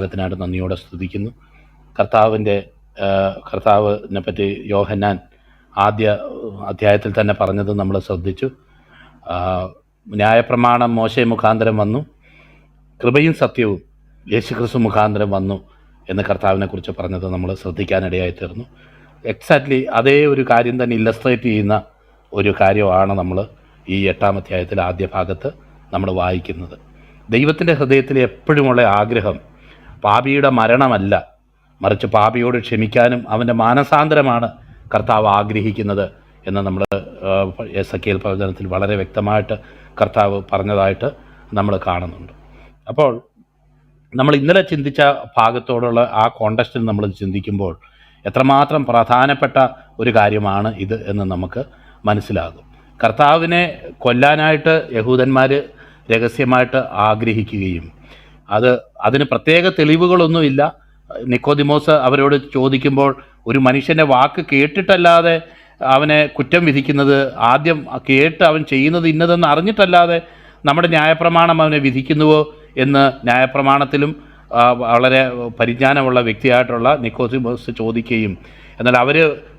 ഭാഗത്തിനായിട്ട് നന്ദിയോടെ സ്തുതിക്കുന്നു. കർത്താവിന്റെ കർത്താവിനെ പറ്റി യോഹന്നാൻ ആദ്യ അധ്യായത്തിൽ തന്നെ പറഞ്ഞത് നമ്മൾ ശ്രദ്ധിച്ചു. ന്യായപ്രമാണം മോശ മുഖാന്തരം വന്നു. കൃപയും സത്യവും യേശുക്രിസ്തു മുഖാന്തരം വന്നു എന്ന് കർത്താവിനെക്കുറിച്ച് പറഞ്ഞത് നമ്മൾ ശ്രദ്ധിക്കാനിടയായി തീർന്നു. എക്സാക്ട്ലി അതേ ഒരു കാര്യം തന്നെ ഇല്ലസ്ട്രേറ്റ് ചെയ്യുന്ന ഒരു കാര്യമാണ് നമ്മൾ ഈ എട്ടാം അധ്യായത്തിൽ ആദ്യ ഭാഗത്ത് നമ്മൾ വായിക്കുന്നത്. ദൈവത്തിന്റെ ഹൃദയത്തിൽ എപ്പോഴുമുള്ള ആഗ്രഹം പാപിയുടെ മരണമല്ല. മറിച്ച് പാപിയോട് ക്ഷമിക്കാനും അവന്റെ മാനസാന്തരമാണ് കർത്താവ് ആഗ്രഹിക്കുന്നത് എന്ന് നമ്മൾ എസ് കെ പ്രവചനത്തിൽ വളരെ വ്യക്തമായിട്ട് കർത്താവ് പറഞ്ഞതായിട്ട് നമ്മൾ കാണുന്നുണ്ട്. അപ്പോൾ നമ്മൾ ഇന്നലെ ചിന്തിച്ച ഭാഗത്തോടുള്ള ആ കോണ്ടസ്റ്റിൽ നമ്മൾ ചിന്തിക്കുമ്പോൾ എത്രമാത്രം പ്രധാനപ്പെട്ട ഒരു കാര്യമാണ് ഇത് എന്ന് നമുക്ക് മനസ്സിലാകും. കർത്താവിനെ കൊല്ലാനായിട്ട് യഹൂദന്മാർ രഹസ്യമായിട്ട് ആഗ്രഹിക്കുകയും അത് അതിന് പ്രത്യേക തെളിവുകളൊന്നുമില്ല നിക്കോദിമോസ് അവരോട് ചോദിക്കുമ്പോൾ ഒരു മനുഷ്യന്റെ വാക്ക് കേട്ടിട്ടല്ലാതെ അവനെ കുറ്റം വിധിക്കുന്നത് ആദ്യം കേട്ട് അവൻ ചെയ്യുന്നത് ഇന്നതെന്ന് അറിഞ്ഞിട്ടല്ലാതെ നമ്മുടെ ന്യായപ്രമാണം അവനെ വിധിക്കുന്നുവോ എന്ന് ന്യായപ്രമാണത്തിലും വളരെ പരിജ്ഞാനമുള്ള വ്യക്തിയായിട്ടുള്ള നിക്കോസിമോസ് ചോദിക്കുകയും എന്നാൽ അവർ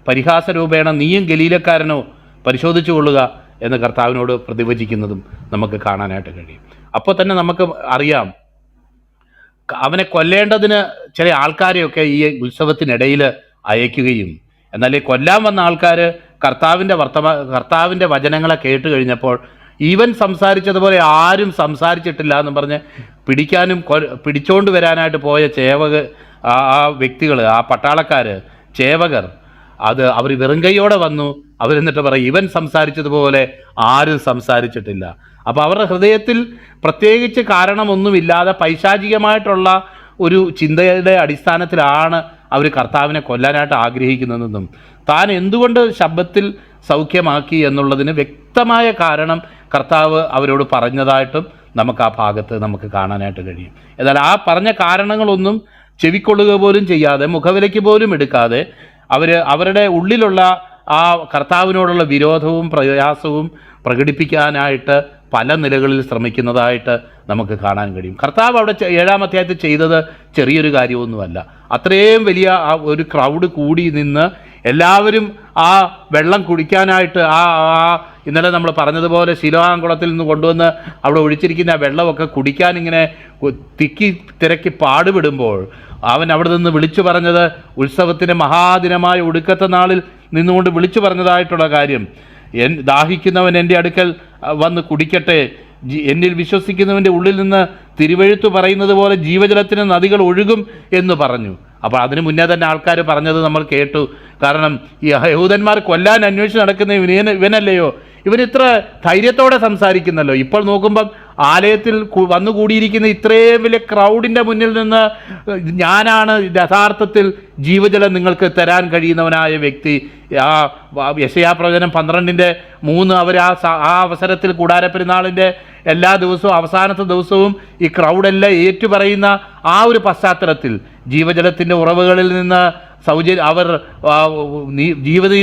പരിഹാസ രൂപേണ നീയും ഗലീലക്കാരനോ പരിശോധിച്ചു കൊള്ളുക എന്ന് കർത്താവിനോട് പ്രതിവചിക്കുന്നതും നമുക്ക് കാണാനായിട്ട് കഴിയും. അപ്പോൾ തന്നെ നമുക്ക് അറിയാം അവനെ കൊല്ലേണ്ടതിന് ചില ആൾക്കാരെയൊക്കെ ഈ ഉത്സവത്തിനിടയിൽ അയക്കുകയും എന്നാൽ ഈ കൊല്ലാൻ വന്ന ആൾക്കാർ കർത്താവിന്റെ വർത്തമാ കർത്താവിന്റെ വചനങ്ങളെ കേട്ട് കഴിഞ്ഞപ്പോൾ ഈവൻ സംസാരിച്ചതുപോലെ ആരും സംസാരിച്ചിട്ടില്ല എന്ന് പറഞ്ഞ് പിടിക്കാനും പിടിച്ചോണ്ട് വരാനായിട്ട് പോയ ചേവക ആ ആ വ്യക്തികൾ ആ പട്ടാളക്കാർ ചേവകർ അത് അവർ വെറും കൈയോടെ വന്നു. അവരെന്നിട്ട് പറയും ഇവൻ സംസാരിച്ചതുപോലെ ആരും സംസാരിച്ചിട്ടില്ല. അപ്പോൾ അവരുടെ ഹൃദയത്തിൽ പ്രത്യേകിച്ച് കാരണമൊന്നുമില്ലാതെ പൈശാചികമായിട്ടുള്ള ഒരു ചിന്തയുടെ അടിസ്ഥാനത്തിലാണ് അവർ കർത്താവിനെ കൊല്ലാനായിട്ട് ആഗ്രഹിക്കുന്നതെന്നും താൻ എന്തുകൊണ്ട് ശബ്ദത്തിൽ സൗഖ്യമാക്കി എന്നുള്ളതിന് വ്യക്തമായ കാരണം കർത്താവ് അവരോട് പറഞ്ഞതായിട്ടും നമുക്ക് ആ ഭാഗത്ത് നമുക്ക് കാണാനായിട്ട് കഴിയും. എന്നാൽ ആ പറഞ്ഞ കാരണങ്ങളൊന്നും ചെവിക്കൊള്ളുക പോലും ചെയ്യാതെ മുഖവിലയ്ക്ക് പോലും എടുക്കാതെ അവർ അവരുടെ ഉള്ളിലുള്ള ആ കർത്താവിനോടുള്ള വിരോധവും പ്രയാസവും പ്രകടിപ്പിക്കാനായിട്ട് പല നിലകളിൽ ശ്രമിക്കുന്നതായിട്ട് നമുക്ക് കാണാൻ കഴിയും. കർത്താവ് അവിടെ ഏഴാം അധ്യായത്തിൽ ചെയ്തത് ചെറിയൊരു കാര്യമൊന്നുമല്ല. അത്രയും വലിയ ആ ഒരു ക്രൗഡ് കൂടി നിന്ന് എല്ലാവരും ആ വെള്ളം കുടിക്കാനായിട്ട് ആ ആ ഇന്നലെ നമ്മൾ പറഞ്ഞതുപോലെ ശിലോഹാംകുളത്തിൽ നിന്ന് കൊണ്ടുവന്ന് അവിടെ ഒഴിച്ചിരിക്കുന്ന ആ വെള്ളമൊക്കെ കുടിക്കാൻ ഇങ്ങനെ തിക്കി തിരക്കി പാടുപെടുമ്പോൾ അവൻ അവിടെ നിന്ന് വിളിച്ചു പറഞ്ഞത് ഉത്സവത്തിന്റെ മഹാദിനമായ ഒടുക്കത്തെ നാളിൽ നിന്നുകൊണ്ട് വിളിച്ചു പറഞ്ഞതായിട്ടുള്ള കാര്യം. എൻ ദാഹിക്കുന്നവൻ എന്റെ അടുക്കൽ വന്ന് കുടിക്കട്ടെ. എന്നിൽ വിശ്വസിക്കുന്നവന്റെ ഉള്ളിൽ നിന്ന് തിരുവഴുത്ത് പറയുന്നത് പോലെ ജീവജലത്തിന് നദികൾ ഒഴുകും എന്ന് പറഞ്ഞു. അപ്പോൾ അതിന് മുന്നേ തന്നെ ആൾക്കാർ പറഞ്ഞത് നമ്മൾ കേട്ടു. കാരണം ഈ യഹൂദന്മാർ കൊല്ലാൻ അന്വേഷിച്ച് നടക്കുന്ന ഇവന ഇവനല്ലയോ? ഇവൻ ഇത്ര ധൈര്യത്തോടെ സംസാരിക്കുന്നല്ലോ. ഇപ്പോൾ നോക്കുമ്പം ആലയത്തിൽ വന്നുകൂടിയിരിക്കുന്ന വന്നു കൂടിയിരിക്കുന്ന ഇത്രയും വലിയ ക്രൗഡിന്റെ മുന്നിൽ നിന്ന് ഞാനാണ് യഥാർത്ഥത്തിൽ ജീവജലം നിങ്ങൾക്ക് തരാൻ കഴിയുന്നവനായ വ്യക്തി. ആ യശയാ പ്രവചനം പന്ത്രണ്ടിന്റെ മൂന്ന് അവർ ആ ആ അവസരത്തിൽ കൂടാരപ്പെരുന്നാളിന്റെ എല്ലാ ദിവസവും അവസാനത്തെ ദിവസവും ഈ ക്രൗഡെല്ലാം ഏറ്റുപറയുന്ന ആ ഒരു പശ്ചാത്തലത്തിൽ ജീവജലത്തിന്റെ ഉറവുകളിൽ നിന്ന് സൗജന്യ അവർ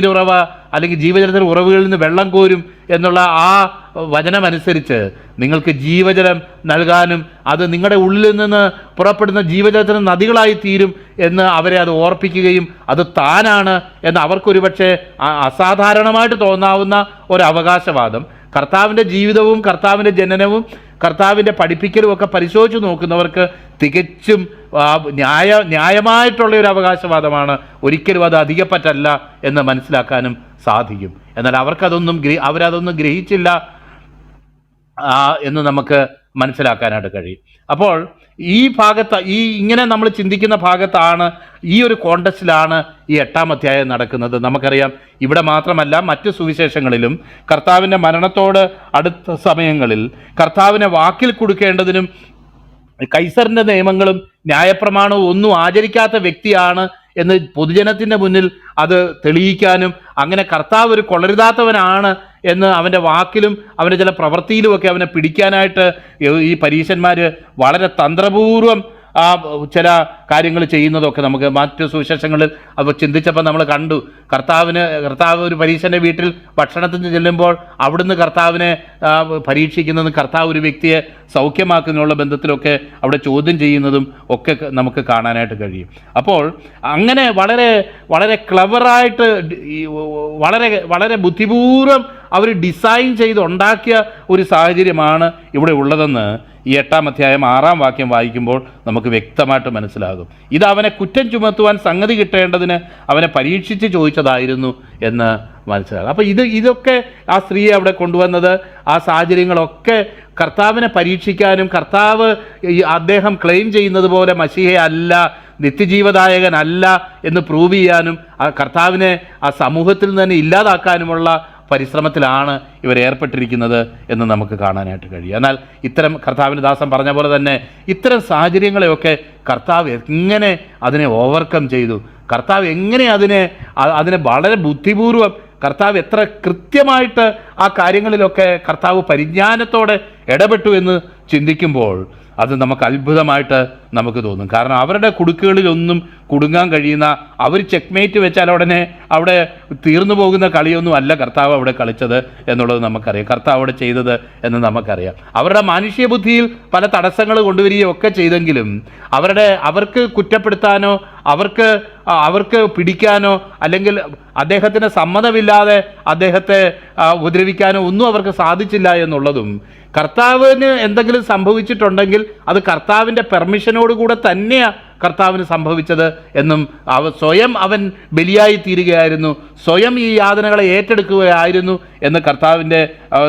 ഉറവ അല്ലെങ്കിൽ ജീവജലത്തിൽ ഉറവുകളിൽ നിന്ന് വെള്ളം കോരും എന്നുള്ള ആ വചനമനുസരിച്ച് നിങ്ങൾക്ക് ജീവജലം നൽകാനും അത് നിങ്ങളുടെ ഉള്ളിൽ നിന്ന് പുറപ്പെടുന്ന ജീവജലത്തിന് നദികളായി തീരും എന്ന് അവരെ അത് ഓർപ്പിക്കുകയും അത് താനാണ് എന്ന് അവർക്കൊരു പക്ഷേ അസാധാരണമായിട്ട് തോന്നാവുന്ന ഒരു അവകാശവാദം. കർത്താവിന്റെ ജീവിതവും കർത്താവിന്റെ ജനനവും കർത്താവിന്റെ പഠിപ്പിക്കലും ഒക്കെ പരിശോധിച്ച് നോക്കുന്നവർക്ക് തികച്ചും ന്യായ ന്യായമായിട്ടുള്ള ഒരു അവകാശവാദമാണ്. ഒരിക്കലും അത് അധികപ്പറ്റല്ല എന്ന് മനസ്സിലാക്കാനും സാധിക്കും. എന്നാൽ അവർക്കതൊന്നും ഗ്രഹി അവരതൊന്നും ഗ്രഹിച്ചില്ല എന്ന് നമുക്ക് മനസ്സിലാക്കാനായിട്ട് കഴിയും. അപ്പോൾ ഈ ഭാഗത്ത് ഈ ഇങ്ങനെ നമ്മൾ ചിന്തിക്കുന്ന ഭാഗത്താണ് ഈ ഒരു കോണ്ടസ്റ്റിലാണ് ഈ എട്ടാം അധ്യായം നടക്കുന്നത്. നമുക്കറിയാം ഇവിടെ മാത്രമല്ല മറ്റ് സുവിശേഷങ്ങളിലും കർത്താവിന്റെ മരണത്തോട് അടുത്ത സമയങ്ങളിൽ കർത്താവിനെ വാക്കിൽ കൊടുക്കേണ്ടതിനും കൈസറിന്റെ നിയമങ്ങളും ന്യായപ്രമാണവും ഒന്നും ആചരിക്കാത്ത വ്യക്തിയാണ് എന്ന് പൊതുജനത്തിന്റെ മുന്നിൽ അത് തെളിയിക്കാനും അങ്ങനെ കർത്താവ് ഒരു കൊള്ളരുതാത്തവനാണ് എന്ന് അവന്റെ വാക്കിലും അവന്റെ ചില പ്രവൃത്തിയിലുമൊക്കെ അവനെ പിടിക്കാനായിട്ട് ഈ പരീശന്മാർ വളരെ തന്ത്രപൂർവം ആ ചില കാര്യങ്ങൾ ചെയ്യുന്നതൊക്കെ നമുക്ക് മറ്റു സുവിശേഷങ്ങളിൽ അപ്പോൾ ചിന്തിച്ചപ്പോൾ നമ്മൾ കണ്ടു. കർത്താവിന് കർത്താവ് ഒരു പരീക്ഷന്റെ വീട്ടിൽ ഭക്ഷണത്തിന് ചെല്ലുമ്പോൾ അവിടുന്ന് കർത്താവിനെ പരീക്ഷിക്കുന്നതും കർത്താവ് ഒരു വ്യക്തിയെ സൗഖ്യമാക്കുന്നതിനുള്ള ബന്ധത്തിലൊക്കെ അവിടെ ചോദ്യം ചെയ്യുന്നതും ഒക്കെ നമുക്ക് കാണാനായിട്ട് കഴിയും. അപ്പോൾ അങ്ങനെ വളരെ വളരെ ക്ലവറായിട്ട് വളരെ വളരെ ബുദ്ധിപൂർവം അവർ ഡിസൈൻ ചെയ്ത് ഉണ്ടാക്കിയ ഒരു സാഹചര്യമാണ് ഇവിടെ ഉള്ളതെന്ന് ഈ എട്ടാം അധ്യായം ആറാം വാക്യം വായിക്കുമ്പോൾ നമുക്ക് വ്യക്തമായിട്ട് മനസ്സിലാകും. ഇത് അവനെ കുറ്റം ചുമത്തുവാൻ സംഗതി കിട്ടേണ്ടതിന് അവനെ പരീക്ഷിച്ച് ചോദിച്ചതായിരുന്നു എന്ന് മനസ്സിലാകും. അപ്പോൾ ഇത് ഇതൊക്കെ ആ സ്ത്രീയെ അവിടെ കൊണ്ടുവന്നത് ആ സാഹചര്യങ്ങളൊക്കെ കർത്താവിനെ പരീക്ഷിക്കാനും കർത്താവ് അദ്ദേഹം ക്ലെയിം ചെയ്യുന്നത് പോലെ മഷിഹ അല്ല നിത്യജീവദായകനല്ല എന്ന് പ്രൂവ് ചെയ്യാനും ആ കർത്താവിനെ ആ സമൂഹത്തിൽ നിന്ന് തന്നെ ഇല്ലാതാക്കാനുമുള്ള പരിശ്രമത്തിലാണ് ഇവർ ഏർപ്പെട്ടിരിക്കുന്നത് എന്ന് നമുക്ക് കാണാനായിട്ട് കഴിയും. എന്നാൽ ഇത്തരം കർത്താവിന് ദാസം പറഞ്ഞ പോലെ തന്നെ ഇത്തരം സാഹചര്യങ്ങളെയൊക്കെ കർത്താവ് എങ്ങനെ അതിനെ ഓവർകം ചെയ്തു? കർത്താവ് എങ്ങനെ അതിനെ അതിനെ വളരെ ബുദ്ധിപൂർവം കർത്താവ് എത്ര കൃത്യമായിട്ട് ആ കാര്യങ്ങളിലൊക്കെ കർത്താവ് പരിജ്ഞാനത്തോടെ ഇടപെട്ടു എന്ന് ചിന്തിക്കുമ്പോൾ അത് നമുക്ക് അത്ഭുതമായിട്ട് നമുക്ക് തോന്നും. കാരണം അവരുടെ കുടുക്കുകളിലൊന്നും കുടുങ്ങാൻ കഴിയുന്ന അവർ ചെക്ക്മേറ്റ് വെച്ചാൽ ഉടനെ അവിടെ തീർന്നു പോകുന്ന കളിയൊന്നും അല്ല കർത്താവ് അവിടെ കളിച്ചത് എന്നുള്ളത് നമുക്കറിയാം. കർത്താവ് അവിടെ ചെയ്തത് എന്ന് നമുക്കറിയാം. അവരുടെ മാനുഷിക ബുദ്ധിയിൽ പല തടസ്സങ്ങൾ കൊണ്ടുവരികയും ഒക്കെ ചെയ്തെങ്കിലും അവരുടെ അവർക്ക് കുറ്റപ്പെടുത്താനോ അവർക്ക് അവർക്ക് പിടിക്കാനോ അല്ലെങ്കിൽ അദ്ദേഹത്തിന് സമ്മതമില്ലാതെ അദ്ദേഹത്തെ ഉപദ്രവിക്കാനോ ഒന്നും അവർക്ക് സാധിച്ചില്ല എന്നുള്ളതും കർത്താവിന് എന്തെങ്കിലും സംഭവിച്ചിട്ടുണ്ടെങ്കിൽ അത് കർത്താവിന്റെ പെർമിഷനോടുകൂടെ തന്നെയാണ് കർത്താവിന് സംഭവിച്ചത് എന്നും അവ സ്വയം അവൻ ബലിയായി തീരുകയായിരുന്നു. സ്വയം ഈ യാതനകളെ ഏറ്റെടുക്കുകയായിരുന്നു എന്ന് കർത്താവിന്റെ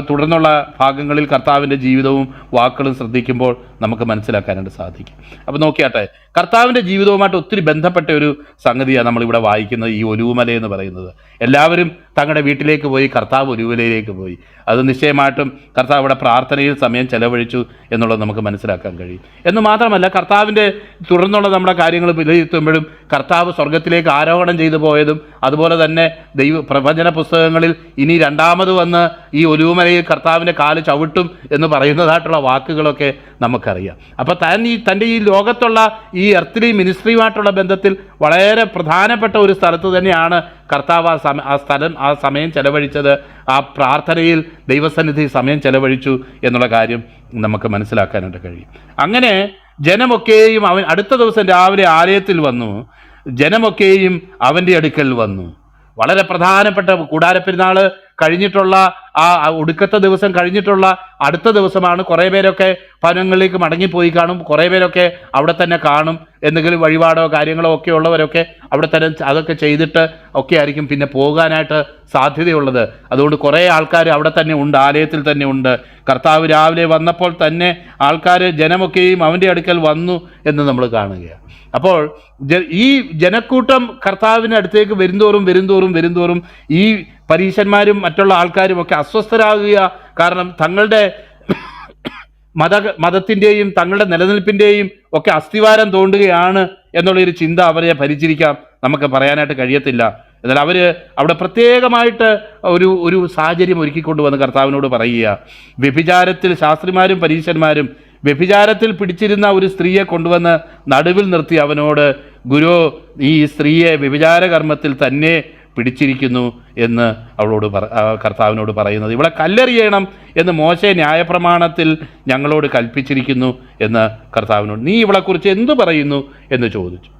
തുടർന്നുള്ള ഭാഗങ്ങളിൽ കർത്താവിന്റെ ജീവിതവും വാക്കുകളും ശ്രദ്ധിക്കുമ്പോൾ നമുക്ക് മനസ്സിലാക്കാനായിട്ട് സാധിക്കും. അപ്പോൾ നോക്കിയാട്ടെ കർത്താവിന്റെ ജീവിതവുമായിട്ട് ഒത്തിരി ബന്ധപ്പെട്ട ഒരു സംഗതിയാണ് നമ്മളിവിടെ വായിക്കുന്നത് ഈ ഒലുവുമല എന്ന് പറയുന്നത്. എല്ലാവരും തങ്ങളുടെ വീട്ടിലേക്ക് പോയി കർത്താവ് ഒലുവലയിലേക്ക് പോയി. അത് നിശ്ചയമായിട്ടും കർത്താവ് ഇവിടെ പ്രാർത്ഥനയിൽ സമയം ചെലവഴിച്ചു എന്നുള്ളത് നമുക്ക് മനസ്സിലാക്കാൻ കഴിയും. എന്ന് മാത്രമല്ല കർത്താവിന്റെ തുടർന്നുള്ള നമ്മുടെ കാര്യങ്ങൾ വിലയിരുത്തുമ്പോഴും കർത്താവ് സ്വർഗത്തിലേക്ക് ആരോഹണം ചെയ്തു പോയതും അതുപോലെ തന്നെ ദൈവ പ്രവചന പുസ്തകങ്ങളിൽ ഇനി രണ്ടാമത് വന്ന് ഈ ഒലുവുമലയിൽ കർത്താവിന്റെ കാൽ ചവിട്ടും എന്ന് പറയുന്നതായിട്ടുള്ള വാക്കുകളൊക്കെ നമുക്കറിയാം. അപ്പോൾ താൻ ഈ തന്റെ ഈ ലോകത്തുള്ള ഈ എർത്തിലി മിനിസ്ട്രിയുമായിട്ടുള്ള ബന്ധത്തിൽ വളരെ പ്രധാനപ്പെട്ട ഒരു സ്ഥലത്ത് തന്നെയാണ് കർത്താവ് ആ സമ ആ സ്ഥലം ആ സമയം ചെലവഴിച്ചത്. ആ പ്രാർത്ഥനയിൽ ദൈവസന്നിധി സമയം ചെലവഴിച്ചു എന്നുള്ള കാര്യം നമുക്ക് മനസ്സിലാക്കാനായിട്ട് കഴിയും. അങ്ങനെ ജനമൊക്കെയും അവൻ അടുത്ത ദിവസം രാവിലെ ആലയത്തിൽ വന്നു. ജനമൊക്കെയും അവന്റെ അടുക്കൽ വന്നു. വളരെ പ്രധാനപ്പെട്ട കൂടാരപ്പെരുന്നാൾ കഴിഞ്ഞിട്ടുള്ള ആ ഒടുക്കത്തെ ദിവസം കഴിഞ്ഞിട്ടുള്ള അടുത്ത ദിവസമാണ് കുറേ പേരൊക്കെ ഭവനങ്ങളിലേക്ക് മടങ്ങിപ്പോയി കാണും. കുറേ പേരൊക്കെ അവിടെ തന്നെ കാണും. എന്തെങ്കിലും വഴിപാടോ കാര്യങ്ങളോ ഒക്കെ ഉള്ളവരൊക്കെ അവിടെ തന്നെ അതൊക്കെ ചെയ്തിട്ട് ഒക്കെ ആയിരിക്കും പിന്നെ പോകാനായിട്ട് സാധ്യതയുള്ളത്. അതുകൊണ്ട് കുറേ ആൾക്കാർ അവിടെ തന്നെ ഉണ്ട് ആലയത്തിൽ തന്നെ ഉണ്ട്. കർത്താവ് രാവിലെ വന്നപ്പോൾ തന്നെ ആൾക്കാർ ജനമൊക്കെയും അവന്റെ അടുക്കൽ വന്നു എന്ന് നമ്മൾ കാണുകയാണ്. അപ്പോൾ ഈ ജനക്കൂട്ടം കർത്താവിന്റെ അടുത്തേക്ക് വരുന്തോറും വരുന്തോറും വരുന്തോറും ഈ പരീശന്മാരും മറ്റുള്ള ആൾക്കാരും ഒക്കെ അസ്വസ്ഥരാകുക കാരണം തങ്ങളുടെ മത മതത്തിന്റെയും തങ്ങളുടെ നിലനിൽപ്പിന്റെയും ഒക്കെ അസ്ഥിവാരം തോണ്ടുകയാണ് എന്നുള്ളൊരു ചിന്ത അവരെ ഭരിച്ചിരിക്കാം. നമുക്ക് പറയാനായിട്ട് കഴിയത്തില്ല. എന്നാൽ അവർ അവിടെ പ്രത്യേകമായിട്ട് ഒരു ഒരു സാഹചര്യം ഒരുക്കിക്കൊണ്ടുവന്ന് കർത്താവിനോട് പറയുക. വ്യഭിചാരത്തിൽ ശാസ്ത്രിമാരും പരീശന്മാരും വ്യഭിചാരത്തിൽ പിടിച്ചിരുന്ന ഒരു സ്ത്രീയെ കൊണ്ടുവന്ന് നടുവിൽ നിർത്തി അവനോട് ഗുരു ഈ സ്ത്രീയെ വ്യഭിചാര കർമ്മത്തിൽ തന്നെ പിടിച്ചിരിക്കുന്നു എന്ന് അവളോട് കർത്താവിനോട് പറയുന്നത്. ഇവളെ കല്ലെറിയണം എന്ന് മോശ ന്യായപ്രമാണത്തിൽ ഞങ്ങളോട് കൽപ്പിച്ചിരിക്കുന്നു എന്ന് കർത്താവിനോട്. നീ ഇവളെക്കുറിച്ച് എന്തു പറയുന്നു? എന്ന് ചോദിച്ചു.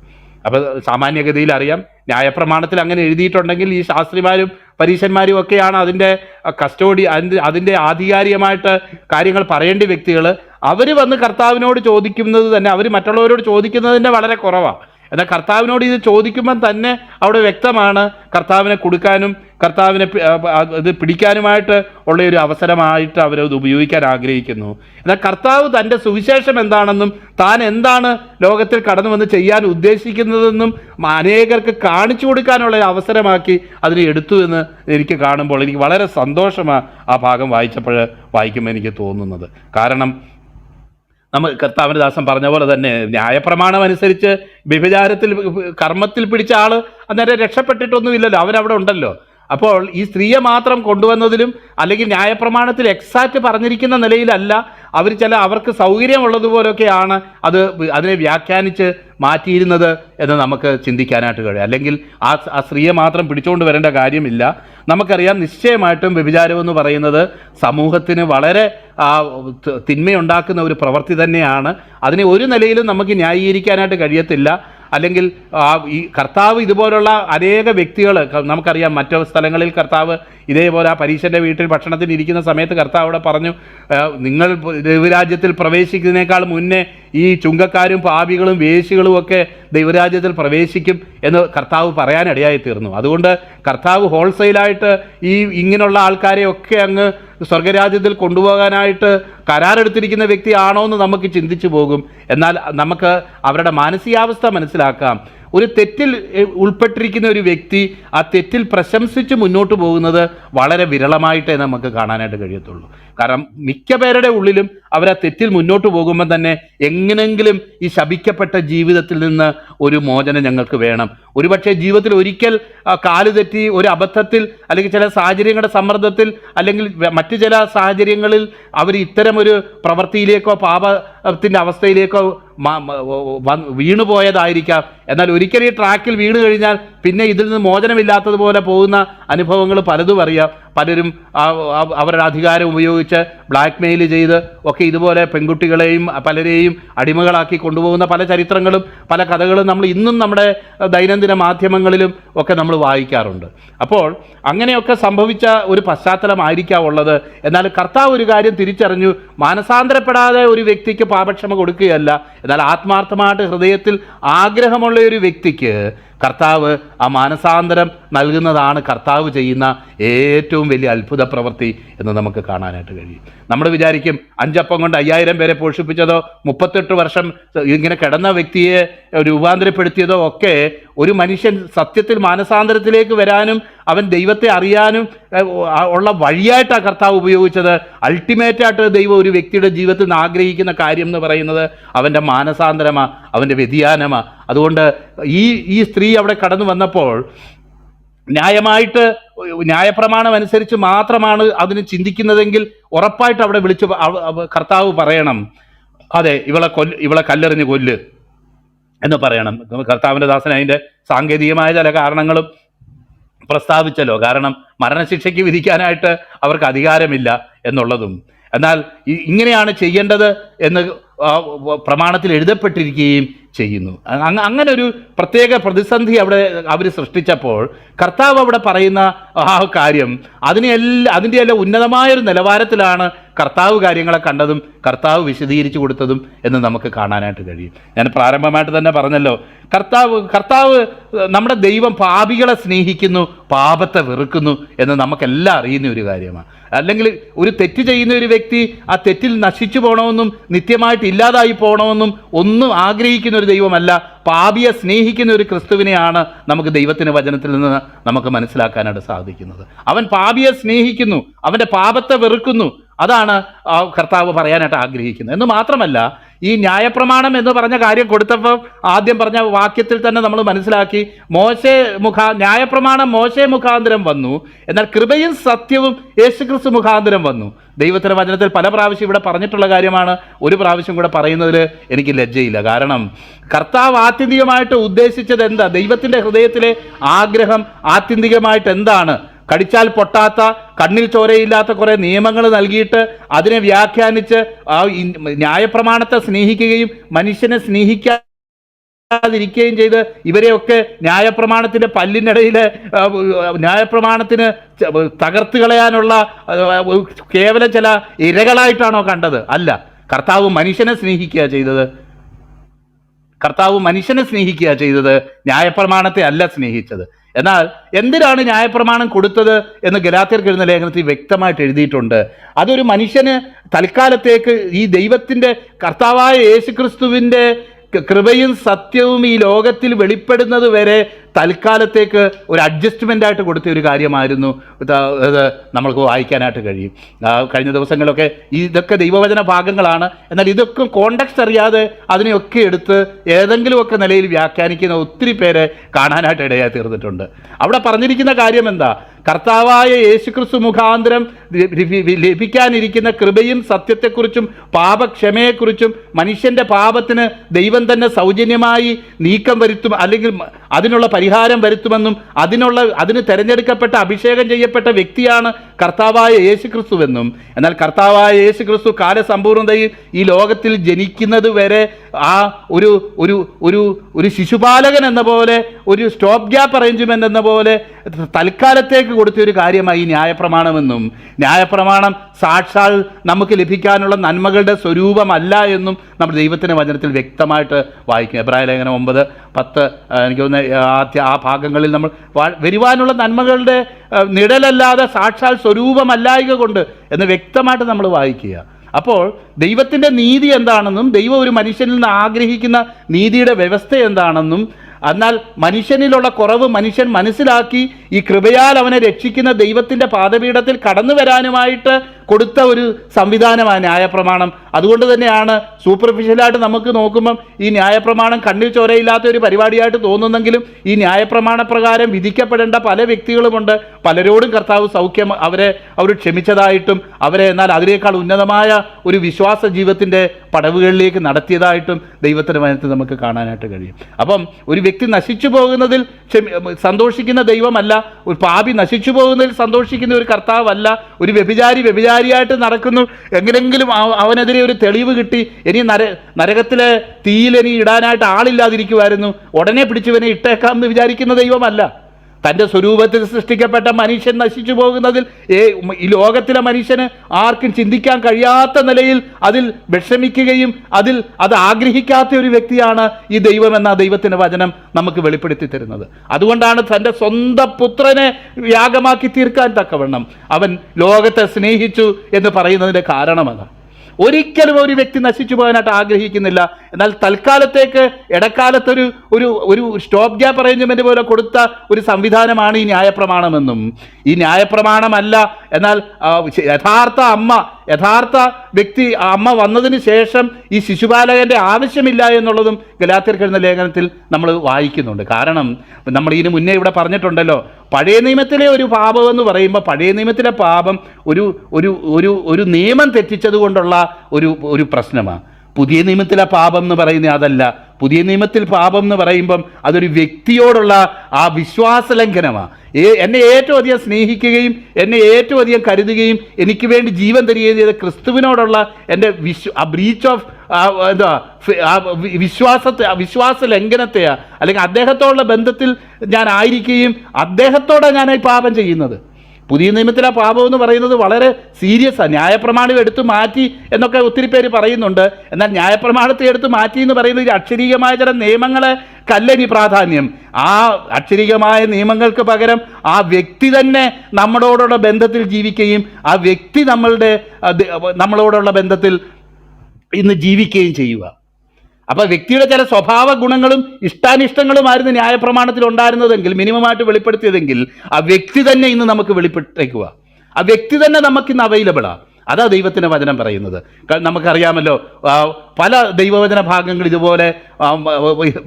അപ്പോൾ സാമാന്യഗതിയിൽ അറിയാം ന്യായപ്രമാണത്തിൽ അങ്ങനെ എഴുതിയിട്ടുണ്ടെങ്കിൽ ഈ ശാസ്ത്രിമാരും പരീശന്മാരും ഒക്കെയാണ് അതിന്റെ കസ്റ്റോഡി അതിന്റെ അതിന്റെ ആധികാരികമായിട്ട് കാര്യങ്ങൾ പറയേണ്ട വ്യക്തികൾ അവർ വന്ന് കർത്താവിനോട് ചോദിക്കുന്നത് തന്നെ അവർ മറ്റുള്ളവരോട് ചോദിക്കുന്നതിന്റെ വളരെ കുറവാണ് എന്നാൽ കർത്താവിനോട് ഇത് ചോദിക്കുമ്പം തന്നെ അവിടെ വ്യക്തമാണ് കർത്താവിനെ കൊടുക്കാനും കർത്താവിനെ ഇത് പിടിക്കാനുമായിട്ട് ഉള്ള ഒരു അവസരമായിട്ട് അവരത് ഉപയോഗിക്കാൻ ആഗ്രഹിക്കുന്നു. എന്നാൽ കർത്താവ് തന്റെ സുവിശേഷം എന്താണെന്നും താൻ എന്താണ് ലോകത്തിൽ കടന്നു വന്ന് ചെയ്യാൻ ഉദ്ദേശിക്കുന്നതെന്നും അനേകർക്ക് കാണിച്ചു കൊടുക്കാനുള്ള അവസരമാക്കി അതിനെ എടുത്തു എന്ന് എനിക്ക് കാണുമ്പോൾ എനിക്ക് വളരെ സന്തോഷമാണ് ആ ഭാഗം വായിച്ചപ്പോൾ വായിക്കുമ്പോൾ എനിക്ക് തോന്നുന്നത്. കാരണം നമ്മൾ കർത്താവിന്റെ ദാസം പറഞ്ഞ പോലെ തന്നെ ന്യായപ്രമാണം അനുസരിച്ച് വ്യഭിചാരത്തിൽ കർമ്മത്തിൽ പിടിച്ച ആൾ അന്നേരം രക്ഷപ്പെട്ടിട്ടൊന്നുമില്ലല്ലോ. അവരവിടെ ഉണ്ടല്ലോ. അപ്പോൾ ഈ സ്ത്രീയെ മാത്രം കൊണ്ടുവന്നതിലും അല്ലെങ്കിൽ ന്യായപ്രമാണത്തിൽ എക്സാക്റ്റ് പറഞ്ഞിരിക്കുന്ന നിലയിലല്ല അവർ ചില അവർക്ക് സൗകര്യമുള്ളതുപോലൊക്കെയാണ് അത് അതിനെ വ്യാഖ്യാനിച്ച് മാറ്റിയിരുന്നത് എന്ന് നമുക്ക് ചിന്തിക്കാനായിട്ട് കഴിയും. അല്ലെങ്കിൽ ആ ആ സ്ത്രീയെ മാത്രം പിടിച്ചുകൊണ്ട് വരേണ്ട കാര്യമില്ല. നമുക്കറിയാം നിശ്ചയമായിട്ടും വ്യഭിചാരം എന്ന് പറയുന്നത് സമൂഹത്തിന് വളരെ തിന്മയുണ്ടാക്കുന്ന ഒരു പ്രവൃത്തി തന്നെയാണ്. അതിനെ ഒരു നിലയിലും നമുക്ക് ന്യായീകരിക്കാനായിട്ട് കഴിയത്തില്ല. അല്ലെങ്കിൽ ഈ കർത്താവ് ഇതുപോലുള്ള അനേക വ്യക്തികൾ നമുക്കറിയാം മറ്റു സ്ഥലങ്ങളിൽ കർത്താവ് ഇതേപോലെ ആ പരീക്ഷന്റെ വീട്ടിൽ ഭക്ഷണത്തിന് ഇരിക്കുന്ന സമയത്ത് കർത്താവ് അവിടെ പറഞ്ഞു നിങ്ങൾ ദൈവരാജ്യത്തിൽ പ്രവേശിക്കുന്നതിനേക്കാൾ മുന്നേ ഈ ചുങ്കക്കാരും പാപികളും വേശികളും ഒക്കെ ദൈവരാജ്യത്തിൽ പ്രവേശിക്കും എന്ന് കർത്താവ് പറയാനിടയായി തീർന്നു. അതുകൊണ്ട് കർത്താവ് ഹോൾസെയിലായിട്ട് ഈ ഇങ്ങനെയുള്ള ആൾക്കാരെയൊക്കെ അങ്ങ് സ്വർഗരാജ്യത്തിൽ കൊണ്ടുപോകാനായിട്ട് കരാറെടുത്തിരിക്കുന്ന വ്യക്തിയാണോ എന്ന് നമുക്ക് ചിന്തിച്ചു പോകും. എന്നാൽ നമുക്ക് അവരുടെ മാനസികാവസ്ഥ മനസ്സിലാക്കാം. ഒരു തെറ്റിൽ ഉൾപ്പെട്ടിരിക്കുന്ന ഒരു വ്യക്തി ആ തെറ്റിൽ പ്രശംസിച്ച് മുന്നോട്ട് പോകുന്നത് വളരെ വിരളമായിട്ടേ നമുക്ക് കാണാനായിട്ട് കഴിയത്തുള്ളൂ. കാരണം മിക്ക പേരുടെ ഉള്ളിലും അവർ ആ തെറ്റിൽ മുന്നോട്ട് പോകുമ്പോൾ തന്നെ എങ്ങനെങ്കിലും ഈ ശപിക്കപ്പെട്ട ജീവിതത്തിൽ നിന്ന് ഒരു മോചനം ഞങ്ങൾക്ക് വേണം. ഒരുപക്ഷെ ജീവിതത്തിൽ ഒരിക്കൽ കാൽ തെറ്റി ഒരു അബദ്ധത്തിൽ അല്ലെങ്കിൽ ചില സാഹചര്യങ്ങളുടെ സമ്മർദ്ദത്തിൽ അല്ലെങ്കിൽ മറ്റ് ചില സാഹചര്യങ്ങളിൽ അവർ ഇത്തരം ഒരു പ്രവൃത്തിയിലേക്കോ പാപത്തിന്റെ അവസ്ഥയിലേക്കോ വീണുപോയതായിരിക്കാം എന്നാൽ ഒരിക്കൽ ഈ ട്രാക്കിൽ വീണ് കഴിഞ്ഞാൽ പിന്നെ ഇതിൽ നിന്ന് മോചനമില്ലാത്തതുപോലെ പോകുന്ന അനുഭവങ്ങൾ പലതും അറിയാം. പലരും അവരുടെ അധികാരം ഉപയോഗിച്ച് ബ്ലാക്ക് മെയിൽ ചെയ്ത് ഒക്കെ ഇതുപോലെ പെൺകുട്ടികളെയും പലരെയും അടിമകളാക്കി കൊണ്ടുപോകുന്ന പല ചരിത്രങ്ങളും പല കഥകളും നമ്മൾ ഇന്നും നമ്മുടെ ദൈനംദിന മാധ്യമങ്ങളിലും ഒക്കെ നമ്മൾ വായിക്കാറുണ്ട്. അപ്പോൾ അങ്ങനെയൊക്കെ സംഭവിച്ച ഒരു പശ്ചാത്തലമായിരിക്കാം ഉള്ളത് എന്നാൽ കർത്താവ് ഒരു കാര്യം തിരിച്ചറിഞ്ഞു. മാനസാന്തരപ്പെടാതെ ഒരു വ്യക്തിക്ക് പാപക്ഷമ കൊടുക്കുകയല്ല. എന്നാൽ ആത്മാർത്ഥമായിട്ട് ഹൃദയത്തിൽ ആഗ്രഹമുള്ള ഒരു വ്യക്തിക്ക് കർത്താവ് ആ മാനസാന്തരം നൽകുന്നതാണ് കർത്താവ് ചെയ്യുന്ന ഏറ്റവും വലിയ അത്ഭുത പ്രവൃത്തി എന്ന് നമുക്ക് കാണാനായിട്ട് കഴിയും. നമ്മൾ വിചാരിക്കും അഞ്ചപ്പം കൊണ്ട് അയ്യായിരം പേരെ പോഷിപ്പിച്ചതോ മുപ്പത്തെട്ട് വർഷം ഇങ്ങനെ കിടന്ന വ്യക്തിയെ രൂപാന്തരപ്പെടുത്തിയതോ ഒക്കെ ഒരു മനുഷ്യൻ സത്യത്തിൽ മാനസാന്തരത്തിലേക്ക് വരാനും അവൻ ദൈവത്തെ അറിയാനും ഉള്ള വഴിയായിട്ടാണ് കർത്താവ് ഉപയോഗിച്ചത്. അൾട്ടിമേറ്റായിട്ട് ദൈവം ഒരു വ്യക്തിയുടെ ജീവിതത്തിൽ നിന്ന് ആഗ്രഹിക്കുന്ന കാര്യം എന്ന് പറയുന്നത് അവന്റെ മാനസാന്തരമാണ് അവന്റെ വ്യതിയാനമാണ് അതുകൊണ്ട് ഈ ഈ സ്ത്രീ അവിടെ കടന്നു വന്നപ്പോൾ ന്യായമായിട്ട് ന്യായപ്രമാണം അനുസരിച്ച് മാത്രമാണ് അതിന് ചിന്തിക്കുന്നതെങ്കിൽ ഉറപ്പായിട്ട് അവിടെ വിളിച്ച് കർത്താവ് പറയണം. അതെ ഇവളെ കൊല്ല് ഇവളെ കല്ലെറിഞ്ഞ് കൊല്ല് എന്ന് പറയണം. കർത്താവിന്റെ ദാസൻ അതിന്റെ സാങ്കേതികമായ ചില കാരണങ്ങളും പ്രസ്താവിച്ചല്ലോ. കാരണം മരണശിക്ഷയ്ക്ക് വിധിക്കാനായിട്ട് അവർക്ക് അധികാരമില്ല എന്നുള്ളതും. എന്നാൽ ഇങ്ങനെയാണ് ചെയ്യേണ്ടത് എന്ന് പ്രമാണത്തിൽ എഴുതപ്പെട്ടിരിക്കുകയും ചെയ്യുന്നു. അങ്ങ- അങ്ങനെ ഒരു പ്രത്യേക പ്രതിസന്ധി അവിടെ അവർ സൃഷ്ടിച്ചപ്പോൾ കർത്താവ് അവിടെ പറയുന്ന ആ കാര്യം അതിനെ എല്ലാ അതിന്റെ എല്ലാം ഉന്നതമായൊരു നിലവാരത്തിലാണ് കർത്താവ് കാര്യങ്ങളെ കണ്ടതും കർത്താവ് വിശദീകരിച്ചു കൊടുത്തതും എന്ന് നമുക്ക് കാണാനായിട്ട് കഴിയും. ഞാൻ പ്രാരംഭമായിട്ട് തന്നെ പറഞ്ഞല്ലോ കർത്താവ് കർത്താവ് നമ്മുടെ ദൈവം പാപികളെ സ്നേഹിക്കുന്നു പാപത്തെ വെറുക്കുന്നു എന്ന് നമുക്കെല്ലാം അറിയുന്ന ഒരു കാര്യമാണ്. അല്ലെങ്കിൽ ഒരു തെറ്റ് ചെയ്യുന്ന ഒരു വ്യക്തി ആ തെറ്റിൽ നശിച്ചു പോകണമെന്നും നിത്യമായിട്ട് ഇല്ലാതായി പോകണമെന്നും ഒന്നും ആഗ്രഹിക്കുന്ന ഒരു ദൈവമല്ല. പാപിയെ സ്നേഹിക്കുന്ന ഒരു ക്രിസ്തുവിനെയാണ് നമുക്ക് ദൈവത്തിന്റെ വചനത്തിൽ നിന്ന് നമുക്ക് മനസ്സിലാക്കാനായിട്ട് സാധിക്കുന്നത്. അവൻ പാപിയെ സ്നേഹിക്കുന്നു അവന്റെ പാപത്തെ വെറുക്കുന്നു അതാണ് കർത്താവ് പറയാനായിട്ട് ആഗ്രഹിക്കുന്നത്. എന്ന് മാത്രമല്ല ഈ ന്യായപ്രമാണം എന്ന് പറഞ്ഞ കാര്യം കൊടുത്തപ്പോൾ ആദ്യം പറഞ്ഞ വാക്യത്തിൽ തന്നെ നമ്മൾ മനസ്സിലാക്കി മോശെ മുഖാ ന്യായപ്രമാണം മോശെ മുഖാന്തരം വന്നു എന്നാൽ കൃപയും സത്യവും യേശുക്രിസ്തു മുഖാന്തരം വന്നു. ദൈവത്തിന്റെ വചനത്തിൽ പല പ്രാവശ്യം ഇവിടെ പറഞ്ഞിട്ടുള്ള കാര്യമാണ്. ഒരു പ്രാവശ്യം കൂടെ പറയുന്നതിൽ എനിക്ക് ലജ്ജയില്ല. കാരണം കർത്താവ് ആത്യന്തികമായിട്ട് ഉദ്ദേശിച്ചത് എന്താ? ദൈവത്തിന്റെ ഹൃദയത്തിലെ ആഗ്രഹം ആത്യന്തികമായിട്ട് എന്താണ്? കടിച്ചാൽ പൊട്ടാത്ത കണ്ണിൽ ചോരയില്ലാത്ത കുറേ നിയമങ്ങൾ നൽകിയിട്ട് അതിനെ വ്യാഖ്യാനിച്ച് ആ ന്യായപ്രമാണത്തെ സ്നേഹിക്കുകയും മനുഷ്യനെ സ്നേഹിക്കാതിരിക്കുകയും ചെയ്ത് ഇവരെയൊക്കെ ന്യായപ്രമാണത്തിന്റെ പല്ലിനിടയിൽ ന്യായപ്രമാണത്തിന് തകർത്ത് കളയാനുള്ള കേവലം ചില ഇരകളായിട്ടാണോ കണ്ടത്? അല്ല. കർത്താവ് മനുഷ്യനെ സ്നേഹിക്കുക ചെയ്തത്. കർത്താവ് മനുഷ്യനെ സ്നേഹിക്കുക ചെയ്തത് ന്യായപ്രമാണത്തെ അല്ല സ്നേഹിച്ചത്. എന്നാൽ എന്തിനാണ് ന്യായപ്രമാണം കൊടുത്തത് എന്ന് ഗലാത്യർക്ക് ലേഖനത്തിൽ വ്യക്തമായിട്ട് എഴുതിയിട്ടുണ്ട്. അതൊരു മനുഷ്യന് തൽക്കാലത്തേക്ക് ഈ ദൈവത്തിന്റെ കർത്താവായ യേശുക്രിസ്തുവിന്റെ കൃപയും സത്യവും ഈ ലോകത്തിൽ വെളിപ്പെടുന്നത് വരെ തൽക്കാലത്തേക്ക് ഒരു അഡ്ജസ്റ്റ്മെന്റ് ആയിട്ട് കൊടുത്ത ഒരു കാര്യമായിരുന്നു. ഇത് നമ്മൾക്ക് വായിക്കാനായിട്ട് കഴിയും. കഴിഞ്ഞ ദിവസങ്ങളിലൊക്കെ ഇതൊക്കെ ദൈവവചന ഭാഗങ്ങളാണ്. എന്നാൽ ഇതൊക്കെ കോണ്ടക്സ്റ്റ് അറിയാതെ അതിനെയൊക്കെ എടുത്ത് ഏതെങ്കിലുമൊക്കെ നിലയിൽ വ്യാഖ്യാനിക്കുന്ന ഒത്തിരി പേരെ കാണാനായിട്ട് ഇടയായി തീർന്നിട്ടുണ്ട്. അവിടെ പറഞ്ഞിരിക്കുന്ന കാര്യം എന്താ? കർത്താവായ യേശുക്രിസ്തു മുഖാന്തരം ലഭി- ലഭിക്കാനിരിക്കുന്ന കൃപയും സത്യത്തെക്കുറിച്ചും പാപക്ഷമയെക്കുറിച്ചും മനുഷ്യന്റെ പാപത്തിന് ദൈവം തന്നെ സൗജന്യമായി നീക്കം വരുത്തും അല്ലെങ്കിൽ അതിനുള്ള പരിഹാരം വരുത്തുമെന്നും അതിനുള്ള അതിന് തിരഞ്ഞെടുക്കപ്പെട്ട അഭിഷേകം ചെയ്യപ്പെട്ട വ്യക്തിയാണ് കർത്താവായ യേശുക്രിസ്തുവെന്നും. എന്നാൽ കർത്താവായ യേശുക്രിസ്തു കാലസമ്പൂർണതയിൽ ഈ ലോകത്തിൽ ജനിക്കുന്നത് വരെ ആ ഒരു ഒരു ഒരു ഒരു ശിശുപാലകൻ എന്ന പോലെ ഒരു സ്റ്റോപ്പ് ഗ്യാപ്പ് അറേഞ്ച്മെന്റ് എന്ന പോലെ തൽക്കാലത്തേക്ക് കൊടുത്ത ഒരു കാര്യമായി ന്യായപ്രമാണമെന്നും. ന്യായപ്രമാണം സാക്ഷാൽ നമുക്ക് ലഭിക്കാനുള്ള നന്മകളുടെ സ്വരൂപമല്ല എന്നും നമ്മുടെ ദൈവത്തിന്റെ വചനത്തിൽ വ്യക്തമായിട്ട് വായിക്കും എബ്രായ ലേഖനം ഒമ്പത് പത്ത് എനിക്ക് തോന്നുന്നു ആദ്യ ആ ഭാഗങ്ങളിൽ നമ്മൾ വരുവാനുള്ള നന്മകളുടെ നിഴലല്ലാതെ സാക്ഷാൽ സ്വരൂപമല്ലായക കൊണ്ട് എന്ന് വ്യക്തമായിട്ട് നമ്മൾ വായിക്കുക. അപ്പോൾ ദൈവത്തിന്റെ നീതി എന്താണെന്നും ദൈവം ഒരു മനുഷ്യനിൽ നിന്ന് ആഗ്രഹിക്കുന്ന നീതിയുടെ വ്യവസ്ഥ എന്താണെന്നും എന്നാൽ മനുഷ്യനിലുള്ള കുറവ് മനുഷ്യൻ മനസ്സിലാക്കി ഈ കൃപയാൽ അവനെ രക്ഷിക്കുന്ന ദൈവത്തിന്റെ പാദപീഠത്തിൽ കടന്നു വരാനുമായിട്ട് കൊടുത്ത ഒരു സംവിധാനമാണ് ന്യായപ്രമാണം. അതുകൊണ്ട് തന്നെയാണ് സൂപ്പർഫിഷ്യലായിട്ട് നമുക്ക് നോക്കുമ്പം ഈ ന്യായപ്രമാണം കണ്ണിൽ ചോരയില്ലാത്ത ഒരു പരിപാടിയായിട്ട് തോന്നുന്നെങ്കിലും ഈ ന്യായപ്രമാണ പ്രകാരം വിധിക്കപ്പെടേണ്ട പല വ്യക്തികളുമുണ്ട്. പലരോടും കർത്താവ് സൗഖ്യം അവരെ അവർ ക്ഷമിച്ചതായിട്ടും അവരെ എന്നാൽ അതിനേക്കാൾ ഉന്നതമായ ഒരു വിശ്വാസ ജീവിതത്തിന്റെ പടവുകളിലേക്ക് നടത്തിയതായിട്ടും ദൈവത്തിന്റെ വനത്തിൽ നമുക്ക് കാണാനായിട്ട് കഴിയും. അപ്പം ഒരു വ്യക്തി നശിച്ചു പോകുന്നതിൽ സന്തോഷിക്കുന്ന ദൈവമല്ല ഒരു പാപി നശിച്ചു പോകുന്നതിൽ സന്തോഷിക്കുന്ന ഒരു കർത്താവല്ല ഒരു വ്യഭിചാരി വ്യഭിചാരി വ്യഭിചാരിയായിട്ട് നടക്കുന്നു. എങ്ങനെങ്കിലും അവനെതിരെ ഒരു തെളിവ് കിട്ടി. ഇനി നര നരകത്തിലെ തീയിൽ ഇനി ഇടാനായിട്ട് ആളില്ലാതിരിക്കുമായിരുന്നു ഉടനെ പിടിച്ചവനെ ഇട്ടേക്കാം എന്ന് വിചാരിക്കുന്ന ദൈവമല്ല. തന്റെ സ്വരൂപത്തിൽ സൃഷ്ടിക്കപ്പെട്ട മനുഷ്യൻ നശിച്ചു പോകുന്നതിൽ ഈ ലോകത്തിലെ മനുഷ്യന് ആർക്കും ചിന്തിക്കാൻ കഴിയാത്ത നിലയിൽ അതിൽ വിഷമിക്കുകയും അതിൽ അത് ആഗ്രഹിക്കാത്ത ഒരു വ്യക്തിയാണ് ഈ ദൈവം എന്ന ദൈവത്തിന്റെ വചനം നമുക്ക് വെളിപ്പെടുത്തി തരുന്നത്. അതുകൊണ്ടാണ് തന്റെ സ്വന്തം പുത്രനെ യാഗമാക്കി തീർക്കാൻ തക്കവണ്ണം. അവൻ ലോകത്തെ സ്നേഹിച്ചു എന്ന് പറയുന്നതിന്റെ കാരണം അതാണ് ഒരിക്കലും ഒരു വ്യക്തി നശിച്ചു പോകാനായിട്ട് ആഗ്രഹിക്കുന്നില്ല. എന്നാൽ തൽക്കാലത്തേക്ക് ഇടക്കാലത്തൊരു ഒരു ഒരു സ്റ്റോപ്പ് ഗ്യാപ്പ് അറേഞ്ച്മെന്റ് പോലെ കൊടുത്ത ഒരു സംവിധാനമാണ് ഈ ന്യായപ്രമാണമെന്നും. ഈ ന്യായപ്രമാണമല്ല. എന്നാൽ യഥാർത്ഥ അമ്മ യഥാർത്ഥ വ്യക്തി അമ്മ വന്നതിന് ശേഷം ഈ ശിശുപാലകന്റെ ആവശ്യമില്ല എന്നുള്ളതും ഗലാത്യർക്ക് എഴുന്ന ലേഖനത്തിൽ നമ്മൾ വായിക്കുന്നുണ്ട്. കാരണം നമ്മൾ ഇതിന് മുന്നേ ഇവിടെ പറഞ്ഞിട്ടുണ്ടല്ലോ പഴയ നിയമത്തിലെ ഒരു പാപം എന്ന് പറയുമ്പോൾ പഴയ നിയമത്തിലെ പാപം ഒരു ഒരു ഒരു ഒരു നിയമം തെറ്റിച്ചതുകൊണ്ടുള്ള ഒരു ഒരു പ്രശ്നമാണ്. പുതിയ നിയമത്തിലെ പാപം എന്ന് പറയുന്നത് അതല്ല. പുതിയ നിയമത്തിൽ പാപം എന്ന് പറയുമ്പം അതൊരു വ്യക്തിയോടുള്ള ആ വിശ്വാസ ലംഘനമാണ് എന്നെ ഏറ്റവും അധികം സ്നേഹിക്കുകയും എന്നെ ഏറ്റവും അധികം കരുതുകയും എനിക്ക് വേണ്ടി ജീവൻ തരികയും ചെയ്ത ക്രിസ്തുവിനോടുള്ള എന്റെ വിശ്വ ആ ബ്രീച്ച് ഓഫ് എന്താ വിശ്വാസത്തെ വിശ്വാസ ലംഘനത്തെയാണ് അല്ലെങ്കിൽ അദ്ദേഹത്തോടുള്ള ബന്ധത്തിൽ ഞാൻ ആയിരിക്കുകയും അദ്ദേഹത്തോടെ ഞാൻ ഈ പാപം ചെയ്യുന്നത്. പുതിയ നിയമത്തിലെ പാപം എന്ന് പറയുന്നത് വളരെ സീരിയസ് ആണ് ന്യായപ്രമാണം എടുത്തു മാറ്റി എന്നൊക്കെ ഒത്തിരി പേര് പറയുന്നുണ്ട്. എന്നാൽ ന്യായപ്രമാണത്തെ എടുത്ത് മാറ്റി എന്ന് പറയുന്നത് അക്ഷരീകമായ ചില നിയമങ്ങളെ കല്ലനി പ്രാധാന്യം. ആ അക്ഷരീകമായ നിയമങ്ങൾക്ക് പകരം ആ വ്യക്തി തന്നെ നമ്മളോടുള്ള ബന്ധത്തിൽ ജീവിക്കുകയും ആ വ്യക്തി നമ്മളുടെ നമ്മളോടുള്ള ബന്ധത്തിൽ ഇന്ന് ജീവിക്കുകയും ചെയ്യുക. അപ്പോൾ വ്യക്തിയുടെ ചില സ്വഭാവ ഗുണങ്ങളും ഇഷ്ടാനിഷ്ടങ്ങളുമായിരുന്നു ന്യായപ്രമാണത്തിൽ ഉണ്ടായിരുന്നതെങ്കിൽ മിനിമമായിട്ട് വെളിപ്പെടുത്തിയതെങ്കിൽ ആ വ്യക്തി തന്നെ ഇന്ന് നമുക്ക് വെളിപ്പെട്ടേക്കുക ആ വ്യക്തി തന്നെ നമുക്ക് ഇന്ന് അവൈലബിളാണ് അതാ ദൈവത്തിന്റെ വചനം പറയുന്നത്. നമുക്കറിയാമല്ലോ പല ദൈവവചന ഭാഗങ്ങൾ ഇതുപോലെ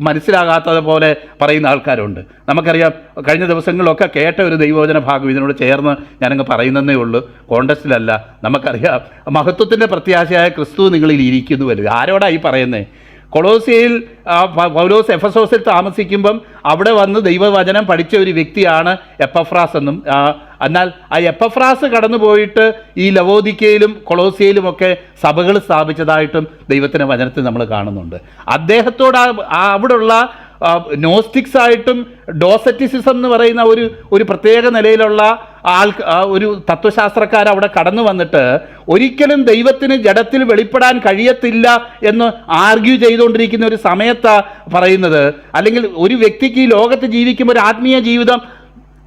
മനസ്സിലാകാത്തതുപോലെ പറയുന്ന ആൾക്കാരുണ്ട്. നമുക്കറിയാം കഴിഞ്ഞ ദിവസങ്ങളിലൊക്കെ കേട്ട ഒരു ദൈവവചന ഭാഗം ഇതിനോട് ചേർന്ന് ഞാനങ്ങ് പറയുന്നതേ ഉള്ളൂ. കോണ്ടസ്റ്റിലല്ല നമുക്കറിയാം മഹത്വത്തിന്റെ പ്രത്യാശയായ ക്രിസ്തു നിങ്ങളിൽ ഇരിക്കുന്നുവല്ലോ. ആരോടായി പറയുന്നത് കൊളോസിയയിൽ പൗലോസ് എഫസോസിൽ താമസിക്കുമ്പം അവിടെ വന്ന് ദൈവവചനം പഠിച്ച ഒരു വ്യക്തിയാണ് എപ്പഫ്രാസ് എന്നും. എന്നാൽ ആ എപ്പഫ്രാസ് കടന്നു പോയിട്ട് ഈ ലവോദിക്കയിലും കൊളോസിയയിലുമൊക്കെ സഭകൾ സ്ഥാപിച്ചതായിട്ടും ദൈവത്തിന്റെ വചനത്തിൽ നമ്മൾ കാണുന്നുണ്ട്. അദ്ദേഹത്തോട് ആ അവിടെയുള്ള നോസ്റ്റിക്സ് ആയിട്ടും ഡോസറ്റിസിസം എന്ന് പറയുന്ന ഒരു ഒരു പ്രത്യേക നിലയിലുള്ള ആൾ ഒരു തത്വശാസ്ത്രക്കാർ അവിടെ കടന്നു വന്നിട്ട് ഒരിക്കലും ദൈവത്തിന് ജഡത്തിൽ വെളിപ്പെടാൻ കഴിയത്തില്ല എന്ന് ആർഗ്യൂ ചെയ്തുകൊണ്ടിരിക്കുന്ന ഒരു സമയത്താ പറയുന്നത്. അല്ലെങ്കിൽ ഒരു വ്യക്തിക്ക് ഈ ലോകത്ത് ജീവിക്കുമ്പോൾ ഒരു ആത്മീയ ജീവിതം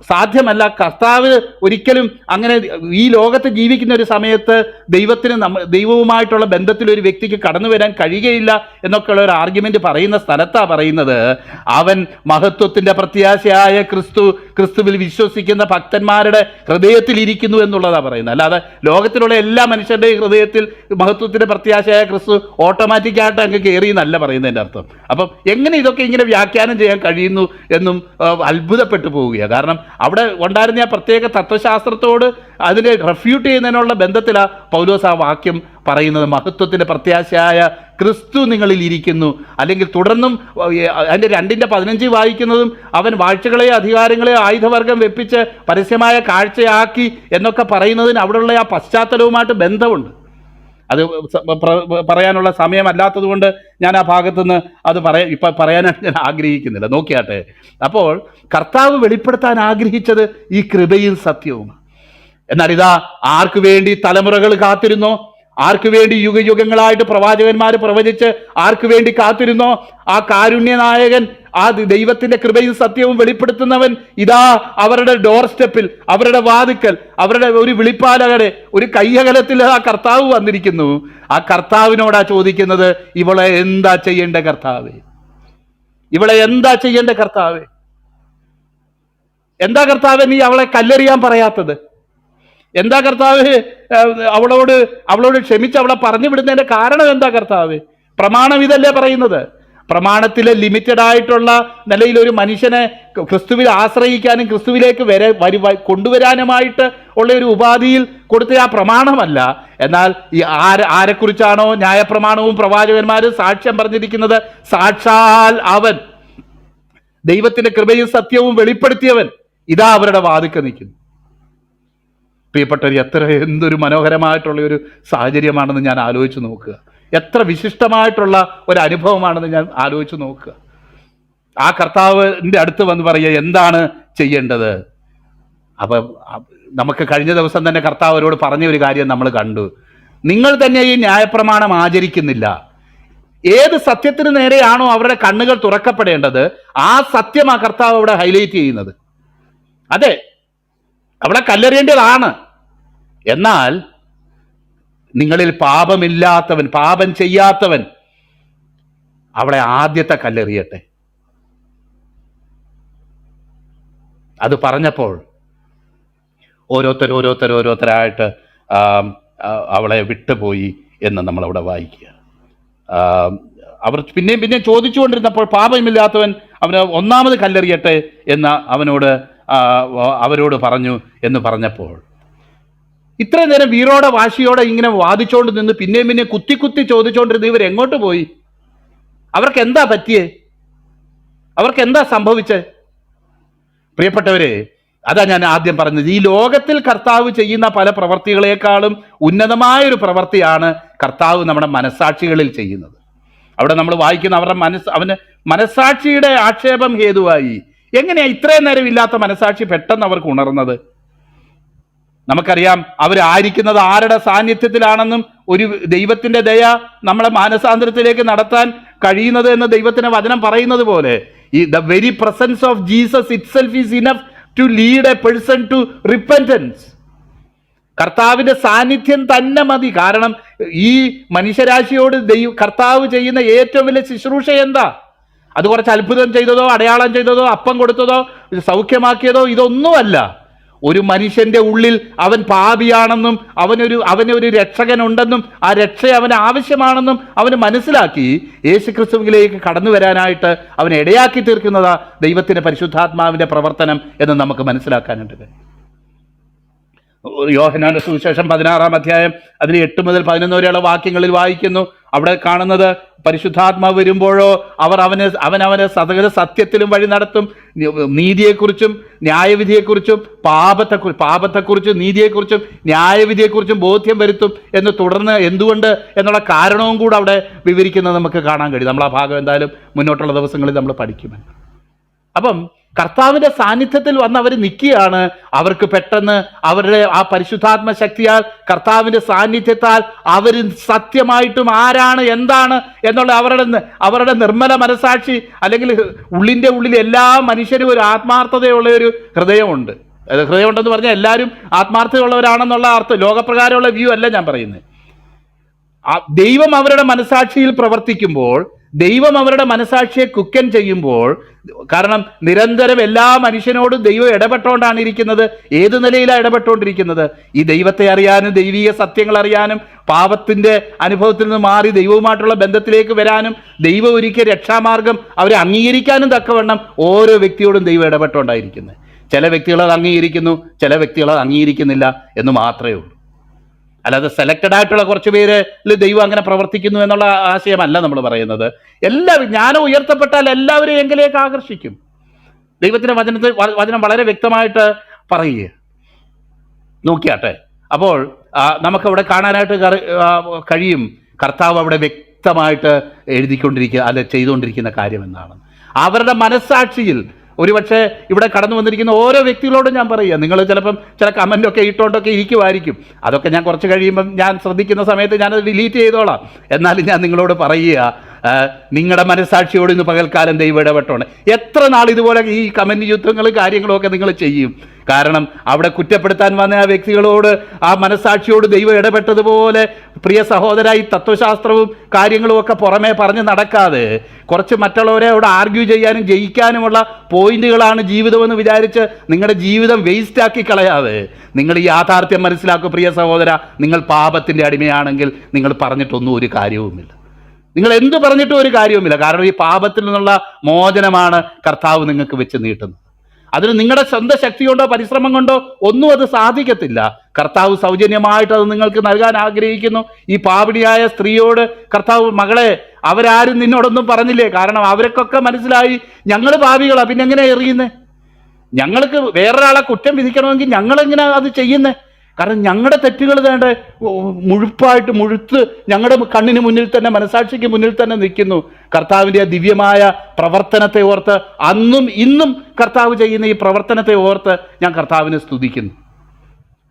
സാധ്യമല്ല. കർത്താവ് ഒരിക്കലും അങ്ങനെ ഈ ലോകത്ത് ജീവിക്കുന്ന ഒരു സമയത്ത് ദൈവത്തിന് നമ്മ ദൈവവുമായിട്ടുള്ള ബന്ധത്തിൽ ഒരു വ്യക്തിക്ക് കടന്നു വരാൻ കഴിയുകയില്ല എന്നൊക്കെയുള്ള ഒരു ആർഗ്യുമെന്റ് പറയുന്ന സ്ഥലത്താണ് പറയുന്നത്. അവൻ മഹത്വത്തിന്റെ പ്രത്യാശയായ ക്രിസ്തു ക്രിസ്തുവിൽ വിശ്വസിക്കുന്ന ഭക്തന്മാരുടെ ഹൃദയത്തിൽ ഇരിക്കുന്നു എന്നുള്ളതാണ് പറയുന്നത്. അല്ലാതെ ലോകത്തിലുള്ള എല്ലാ മനുഷ്യരുടെയും ഹൃദയത്തിൽ മഹത്വത്തിന്റെ പ്രത്യാശയായ ക്രിസ്തു ഓട്ടോമാറ്റിക്കായിട്ട് അങ്ങ് കയറി എന്നല്ല പറയുന്നതിന്റെ അർത്ഥം. അപ്പം എങ്ങനെ ഇതൊക്കെ ഇങ്ങനെ വ്യാഖ്യാനം ചെയ്യാൻ കഴിയുന്നു എന്നും അത്ഭുതപ്പെട്ടു പോവുകയാണ് കാരണം അവിടെ ഉണ്ടായിരുന്ന ആ പ്രത്യേക തത്വശാസ്ത്രത്തോട് അതിനെ റെഫ്യൂട്ട് ചെയ്യുന്നതിനുള്ള ബന്ധത്തിലാണ് പൗലോസ് ആ വാക്യം പറയുന്നത്. മഹത്വത്തിന്റെ പ്രത്യാശയായ ക്രിസ്തു നിങ്ങളിൽ ഇരിക്കുന്നു. അല്ലെങ്കിൽ തുടർന്നും അതിന്റെ രണ്ടിന്റെ പതിനഞ്ച് വായിക്കുന്നതും അവൻ വാഴ്ചകളെ അധികാരങ്ങളെ ആയുധവർഗം വെപ്പിച്ച് പരസ്യമായ കാഴ്ചയാക്കി എന്നൊക്കെ പറയുന്നതിന് അവിടെയുള്ള ആ പശ്ചാത്തലവുമായിട്ട് ബന്ധമുണ്ട്. അത് പറയാനുള്ള സമയമല്ലാത്തതുകൊണ്ട് ഞാൻ ആ ഭാഗത്തുനിന്ന് അത് പറയാൻ ഇപ്പം പറയാനാണ് ഞാൻ ആഗ്രഹിക്കുന്നില്ല. നോക്കിയാട്ടെ. അപ്പോൾ കർത്താവ് വെളിപ്പെടുത്താൻ ആഗ്രഹിച്ചത് ഈ കൃപയും സത്യവുമാണ്. എന്നാൽ ഇതാ ആർക്കു വേണ്ടി തലമുറകൾ കാത്തിരുന്നോ? ആർക്ക് വേണ്ടി യുഗയുഗങ്ങളായിട്ട് പ്രവാചകന്മാർ പ്രവചിച്ച് ആർക്കു വേണ്ടി കാത്തിരുന്നോ? ആ കാരുണ്യനായകൻ ആ ദൈവത്തിന്റെ കൃപയും സത്യവും വെളിപ്പെടുത്തുന്നവൻ ഇതാ അവരുടെ ഡോർ സ്റ്റെപ്പിൽ അവരുടെ വാതുക്കൽ അവരുടെ ഒരു വിളിപ്പാലകടെ ഒരു കയ്യകലത്തിൽ ആ കർത്താവ് വന്നിരിക്കുന്നു. ആ കർത്താവിനോടാ ചോദിക്കുന്നത് ഇവളെ എന്താ ചെയ്യേണ്ട കർത്താവേ? ഇവളെ എന്താ ചെയ്യേണ്ട കർത്താവേ? എന്താ കർത്താവ് നീ അവളെ കല്ലെറിയാൻ പറയാത്തത്? എന്താ കർത്താവ്? അവളോട് അവളോട് ക്ഷമിച്ച് അവളെ പറഞ്ഞു വിടുന്നതിന്റെ കാരണം എന്താ കർത്താവ്? പ്രമാണം ഇതല്ലേ പറയുന്നത്. പ്രമാണത്തിലെ ലിമിറ്റഡ് ആയിട്ടുള്ള നിലയിൽ ഒരു മനുഷ്യനെ ക്രിസ്തുവിൽ ആശ്രയിക്കാനും ക്രിസ്തുവിലേക്ക് വരെ വരി കൊണ്ടുവരാനുമായിട്ട് ഉള്ള ഒരു ഉപാധിയിൽ കൊടുത്ത ആ പ്രമാണമല്ല. എന്നാൽ ഈ ആര ആരെക്കുറിച്ചാണോ ന്യായപ്രമാണവും പ്രവാചകന്മാരും സാക്ഷ്യം പറഞ്ഞിരിക്കുന്നത്? സാക്ഷാൽ അവൻ. ദൈവത്തിന്റെ കൃപയും സത്യവും വെളിപ്പെടുത്തിയവൻ. ഇതാ അവരുടെ വാതിക്ക നിൽക്കുന്നു. പ്രിയപ്പെട്ടവർ എത്ര എന്തൊരു മനോഹരമായിട്ടുള്ള ഒരു സാഹചര്യമാണെന്ന് ഞാൻ ആലോചിച്ച് നോക്കുക. എത്ര വിശിഷ്ടമായിട്ടുള്ള ഒരു അനുഭവമാണെന്ന് ഞാൻ ആലോചിച്ച് നോക്കുക. ആ കർത്താവിന്റെ അടുത്ത് വന്ന് പറയുക എന്താണ് ചെയ്യേണ്ടത്? അപ്പം നമുക്ക് കഴിഞ്ഞ ദിവസം തന്നെ കർത്താവരോട് പറഞ്ഞ ഒരു കാര്യം നമ്മൾ കണ്ടു. നിങ്ങൾ തന്നെ ഈ ന്യായപ്രമാണം ആചരിക്കുന്നില്ല. ഏത് സത്യത്തിന് നേരെയാണോ അവരുടെ കണ്ണുകൾ തുറക്കപ്പെടേണ്ടത് ആ സത്യം ആ കർത്താവ് അവിടെ ഹൈലൈറ്റ് ചെയ്യുന്നത്. അതെ അവിടെ കല്ലെറിയേണ്ടതാണ്. എന്നാൽ നിങ്ങളിൽ പാപമില്ലാത്തവൻ പാപം ചെയ്യാത്തവൻ അവളെ ആദ്യത്തെ കല്ലെറിയട്ടെ. അത് പറഞ്ഞപ്പോൾ ഓരോരുത്തർ ഓരോരുത്തർ ഓരോരുത്തരായിട്ട് അവളെ വിട്ടുപോയി എന്ന് നമ്മളവിടെ വായിക്കുക. അവർ പിന്നെയും പിന്നെയും ചോദിച്ചുകൊണ്ടിരുന്നപ്പോൾ പാപമില്ലാത്തവൻ അവന് ഒന്നാമത് കല്ലെറിയട്ടെ എന്ന് അവനോട് അവരോട് പറഞ്ഞു എന്ന് പറഞ്ഞപ്പോൾ ഇത്രയും നേരം വീറോടെ വാശിയോടെ ഇങ്ങനെ വാദിച്ചുകൊണ്ട് നിന്ന് പിന്നെയും പിന്നെയും കുത്തി കുത്തി ചോദിച്ചുകൊണ്ടിരുന്ന ഇവർ എങ്ങോട്ട് പോയി? അവർക്ക് എന്താ പറ്റിയേ? അവർക്ക് എന്താ സംഭവിച്ചേ? പ്രിയപ്പെട്ടവരെ അതാ ഞാൻ ആദ്യം പറഞ്ഞത്. ഈ ലോകത്തിൽ കർത്താവ് ചെയ്യുന്ന പല പ്രവർത്തികളെക്കാളും ഉന്നതമായൊരു പ്രവൃത്തിയാണ് കർത്താവ് നമ്മുടെ മനസ്സാക്ഷികളിൽ ചെയ്യുന്നത്. അവിടെ നമ്മൾ വായിക്കുന്ന അവരുടെ മനസ്സ് അവന് മനസ്സാക്ഷിയുടെ ആക്ഷേപം ഹേതുവായി. എങ്ങനെയാ ഇത്രയും നേരം ഇല്ലാത്ത മനസ്സാക്ഷി പെട്ടെന്ന് അവർക്ക് ഉണർന്നത്? നമുക്കറിയാം അവരായിരിക്കുന്നത് ആരുടെ സാന്നിധ്യത്തിലാണെന്നും ഒരു ദൈവത്തിന്റെ ദയ നമ്മളെ മാനസാന്തരത്തിലേക്ക് നടത്താൻ കഴിയുന്നത് എന്ന് ദൈവത്തിന്റെ വചനം പറയുന്നത് പോലെ ഈ the very presence of Jesus itself is enough to lead a person to repentance കർത്താവിന്റെ സാന്നിധ്യം തന്നെ മതി. കാരണം ഈ മനുഷ്യരാശിയോട് ദൈവ കർത്താവ് ചെയ്യുന്ന ഏറ്റവും വലിയ ശുശ്രൂഷ എന്താ? അത് കുറച്ച് അത്ഭുതം ചെയ്തതോ അടയാളം ചെയ്തതോ അപ്പം കൊടുത്തതോ സൗഖ്യമാക്കിയതോ ഇതൊന്നുമല്ല. ഒരു മനുഷ്യന്റെ ഉള്ളിൽ അവൻ പാപിയാണെന്നും അവനൊരു അവനൊരു രക്ഷകനുണ്ടെന്നും ആ രക്ഷ അവന് ആവശ്യമാണെന്നും അവന് മനസ്സിലാക്കി യേശു ക്രിസ്തുവിലേക്ക് കടന്നു വരാനായിട്ട് അവൻ ഇടയാക്കി തീർക്കുന്നതാ ദൈവത്തിന്റെ പരിശുദ്ധാത്മാവിന്റെ പ്രവർത്തനം എന്ന് നമുക്ക് മനസ്സിലാക്കാനുണ്ട്. യോഹനാന്റെ സുവിശേഷം പതിനാറാം അധ്യായം അതിന് എട്ട് മുതൽ പതിനൊന്ന് വരെയുള്ള വാക്യങ്ങളിൽ വായിക്കുന്നു. അവിടെ കാണുന്നത് പരിശുദ്ധാത്മാവ് വരുമ്പോഴോ അവർ അവന് അവൻ അവന് സകല സത്യത്തിലും വഴി നടത്തും. നീതിയെക്കുറിച്ചും ന്യായവിധിയെക്കുറിച്ചും പാപത്തെക്കുറിച്ച് പാപത്തെക്കുറിച്ചും നീതിയെക്കുറിച്ചും ന്യായവിധിയെക്കുറിച്ചും ബോധ്യം വരുത്തും എന്ന് തുടർന്ന് എന്തുകൊണ്ട് എന്നുള്ള കാരണവും കൂടെ അവിടെ വിവരിക്കുന്നത് നമുക്ക് കാണാൻ കഴിയും. നമ്മൾ ആ ഭാഗം എന്തായാലും മുന്നോട്ടുള്ള ദിവസങ്ങളിൽ നമ്മൾ പഠിക്കുമെന്ന്. അപ്പം കർത്താവിന്റെ സാന്നിധ്യത്തിൽ വന്ന് അവർ നിൽക്കുകയാണ് അവർക്ക് പെട്ടെന്ന് അവരുടെ ആ പരിശുദ്ധാത്മ ശക്തിയാൽ കർത്താവിന്റെ സാന്നിധ്യത്താൽ അവർ സത്യമായിട്ടും ആരാണ് എന്താണ് എന്നുള്ള അവരുടെ അവരുടെ നിർമ്മല മനസാക്ഷി അല്ലെങ്കിൽ ഉള്ളിന്റെ ഉള്ളിൽ എല്ലാ മനുഷ്യരും ഒരു ആത്മാർത്ഥതയുള്ള ഒരു ഹൃദയമുണ്ട്. ഹൃദയമുണ്ടെന്ന് പറഞ്ഞാൽ എല്ലാവരും ആത്മാർത്ഥതയുള്ളവരാണെന്നുള്ള അർത്ഥം ലോകപ്രകാരമുള്ള വ്യൂ അല്ല ഞാൻ പറയുന്നത്. ദൈവം അവരുടെ മനസാക്ഷിയിൽ പ്രവർത്തിക്കുമ്പോൾ ദൈവം അവരുടെ മനസാക്ഷിയെ കുക്കൻ ചെയ്യുമ്പോൾ കാരണം നിരന്തരം എല്ലാ മനുഷ്യനോടും ദൈവം ഇടപെട്ടുകൊണ്ടാണ് ഇരിക്കുന്നത്. ഏത് നിലയിലാണ് ഇടപെട്ടുകൊണ്ടിരിക്കുന്നത് ഈ ദൈവത്തെ അറിയാനും ദൈവീക സത്യങ്ങൾ അറിയാനും പാപത്തിന്റെ അനുഭവത്തിൽ നിന്ന് മാറി ദൈവവുമായിട്ടുള്ള ബന്ധത്തിലേക്ക് വരാനും ദൈവം ഒരുക്കിയ രക്ഷാമാർഗം അവരെ അംഗീകരിക്കാനും തക്കവണ്ണം ഓരോ വ്യക്തിയോടും ദൈവം ഇടപെട്ടുകൊണ്ടായിരിക്കുന്നത് ചില വ്യക്തികൾ അത് അംഗീകരിക്കുന്നു ചില വ്യക്തികൾ അത് അംഗീകരിക്കുന്നില്ല എന്ന് മാത്രമേ ഉള്ളൂ. അല്ലാതെ സെലക്റ്റഡ് ആയിട്ടുള്ള കുറച്ച് പേര് ദൈവം അങ്ങനെ പ്രവർത്തിക്കുന്നു എന്നുള്ള ആശയമല്ല നമ്മൾ പറയുന്നത്. എല്ലാ ജ്ഞാനം ഉയർത്തപ്പെട്ടാൽ എല്ലാവരും എങ്കിലേക്ക് ആകർഷിക്കും. ദൈവത്തിന്റെ വചനത്തിൽ വചനം വളരെ വ്യക്തമായിട്ട് പറയുക നോക്കിയാട്ടെ. അപ്പോൾ നമുക്ക് നമുക്കവിടെ കാണാനായിട്ട് കഴിയും. കർത്താവ് അവിടെ വ്യക്തമായിട്ട് എഴുതിക്കൊണ്ടിരിക്കുക അല്ലെ ചെയ്തുകൊണ്ടിരിക്കുന്ന കാര്യം എന്നാണ്. അവരുടെ മനസ്സാക്ഷിയിൽ ഒരുപക്ഷെ ഇവിടെ കടന്നു വന്നിരിക്കുന്ന ഓരോ വ്യക്തികളോടും ഞാൻ പറയുക. നിങ്ങൾ ചിലപ്പം ചില കമന്റൊക്കെ ഇട്ടുകൊണ്ടൊക്കെ ഇരിക്കുമായിരിക്കും അതൊക്കെ ഞാൻ കുറച്ച് കഴിയുമ്പം ഞാൻ ശ്രദ്ധിക്കുന്ന സമയത്ത് ഞാനത് ഡിലീറ്റ് ചെയ്തോളാം. എന്നാലും ഞാൻ നിങ്ങളോട് പറയുക നിങ്ങളുടെ മനസ്സാക്ഷിയോട് ഇന്ന് പകൽക്കാലം ദൈവം ഇടപെട്ടോണ് എത്ര നാൾ ഇതുപോലെ ഈ കമന്റ് യുദ്ധങ്ങളും കാര്യങ്ങളൊക്കെ നിങ്ങൾ ചെയ്യും? കാരണം അവിടെ കുറ്റപ്പെടുത്താൻ വന്ന ആ വ്യക്തികളോട് ആ മനസ്സാക്ഷിയോട് ദൈവം ഇടപെട്ടതുപോലെ പ്രിയ സഹോദര ഈ തത്വശാസ്ത്രവും കാര്യങ്ങളും ഒക്കെ പുറമേ പറഞ്ഞ് നടക്കാതെ കുറച്ച് മറ്റുള്ളവരെ അവിടെ ആർഗ്യൂ ചെയ്യാനും ജയിക്കാനുമുള്ള പോയിന്റുകളാണ് ജീവിതമെന്ന് വിചാരിച്ച് നിങ്ങളുടെ ജീവിതം വേസ്റ്റ് ആക്കി കളയാതെ നിങ്ങൾ ഈ യാഥാർത്ഥ്യം മനസ്സിലാക്കുക പ്രിയ സഹോദര. നിങ്ങൾ പാപത്തിന്റെ അടിമയാണെങ്കിൽ നിങ്ങൾ പറഞ്ഞിട്ടൊന്നും ഒരു കാര്യവുമില്ല. നിങ്ങൾ എന്ത് പറഞ്ഞിട്ടും ഒരു കാര്യവുമില്ല. കാരണം ഈ പാപത്തിൽ നിന്നുള്ള മോചനമാണ് കർത്താവ് നിങ്ങൾക്ക് വെച്ച് നീട്ടുന്നത്. അതിന് നിങ്ങളുടെ സ്വന്തം ശക്തി കൊണ്ടോ പരിശ്രമം കൊണ്ടോ ഒന്നും അത് സാധിക്കത്തില്ല. കർത്താവ് സൗജന്യമായിട്ട് അത് നിങ്ങൾക്ക് നൽകാൻ ആഗ്രഹിക്കുന്നു. ഈ പാപിണിയായ സ്ത്രീയോട് കർത്താവ് മകളെ അവരാരും നിന്നോടൊന്നും പറഞ്ഞില്ലേ? കാരണം അവർക്കൊക്കെ മനസ്സിലായി. ഞങ്ങൾ പാപികളാ. പിന്നെ എങ്ങനെ എറിയുന്നേ? ഞങ്ങൾക്ക് വേറൊരാളെ കുറ്റം വിധിക്കണമെങ്കിൽ ഞങ്ങളെങ്ങനെ അത് ചെയ്യുന്നേ? കാരണം ഞങ്ങളുടെ തെറ്റുകൾ വേണ്ട മുഴുപ്പായിട്ട് മുഴുത്ത് ഞങ്ങളുടെ കണ്ണിന് മുന്നിൽ തന്നെ മനസാക്ഷിക്ക് മുന്നിൽ തന്നെ നിൽക്കുന്നു. കർത്താവിന്റെ ആ ദിവ്യമായ പ്രവർത്തനത്തെ ഓർത്ത് അന്നും ഇന്നും കർത്താവ് ചെയ്യുന്ന ഈ പ്രവർത്തനത്തെ ഓർത്ത് ഞാൻ കർത്താവിനെ സ്തുതിക്കുന്നു.